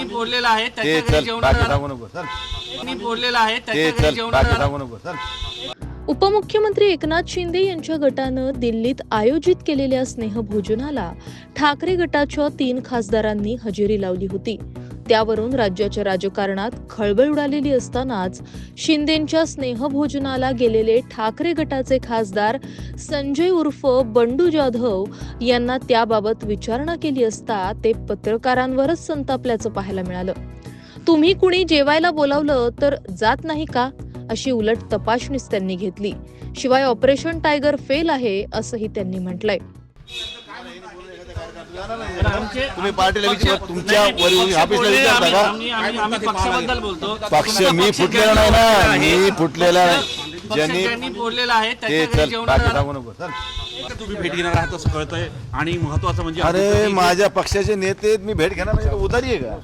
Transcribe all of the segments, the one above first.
त्यांनी बोललेलं आहे ते त्याच्या घरी चल जेवण बाकी सांगू नको चल. त्यांनी बोललेलं आहे ते त्याच्या घरी चल जेवण बाकी सांगू नको चल. उपमुख्यमंत्री एकनाथ शिंदे यांच्या गटानं दिल्लीत आयोजित केलेल्या स्नेहभोजनाला ठाकरे गटाच्या तीन खासदारांनी हजेरी लावली होती. त्यावरून राज्याच्या राजकारणात खळबळ उडालेली असतानाच शिंदेंच्या स्नेहभोजनाला गेलेले ठाकरे गटाचे खासदार संजय उर्फ बंडू जाधव यांना त्याबाबत विचारणा केली असता ते पत्रकारांवरच संतापल्याचं पाहायला मिळालं. तुम्ही कुणी जेवायला बोलावलं तर जात नाही का? अशी उलट तपासणीच त्यांनी घेतली. शिवाय ऑपरेशन टायगर फेल आहे असंही त्यांनी म्हटलंय. तुम्ही पार्टीला पक्ष- विचार तुमच्या पक्ष ऑफिसला विचारता आम्ही- पक्षाबद्दल बोलतो. पक्ष मी फुटलेला नाही ना मी फुटलेला ज्यांनी बोललेलं आहे ते त्याच्या घरी चल जेवण बाकी सांगू नको. चल तुम्ही भेट घेणार आहात असं कळतंय. आणि महत्वाचं म्हणजे अरे माझ्या पक्षाचे नेते आहेत, मी भेट घेणार नाही. उदारी आहे का?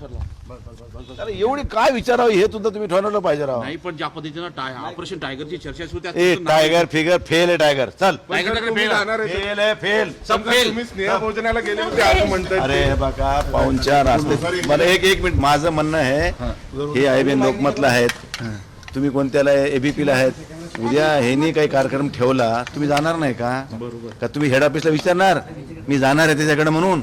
अरे एवढी काय विचारावं हे सुद्धा तुम्ही ठरवलं पाहिजे राव. नाही पण ज्या पद्धतीनं टाय ऑपरेशन टायगरची चर्चा सुरू ए टायगर फिगर फेल आहे टायगर. चल. टायगर फेल आहे. फेल तुम्ही स्नेह भोजनाला गेले होते असं म्हणतात अरे हे बघा पाहुणचार असते मला एक एक मिनिट. माझं म्हणणं आहे हे. आयबीएन लोकमतला आहेत. तुम्ही कोणत्याला एबीपीला आहेत? उद्या ह्यांनी काही कार्यक्रम ठेवला तुम्ही जाणार नाही का? का तुम्ही हेड ऑफिसला विचारणार? मी जाणार आहे त्याच्याकडे म्हणून.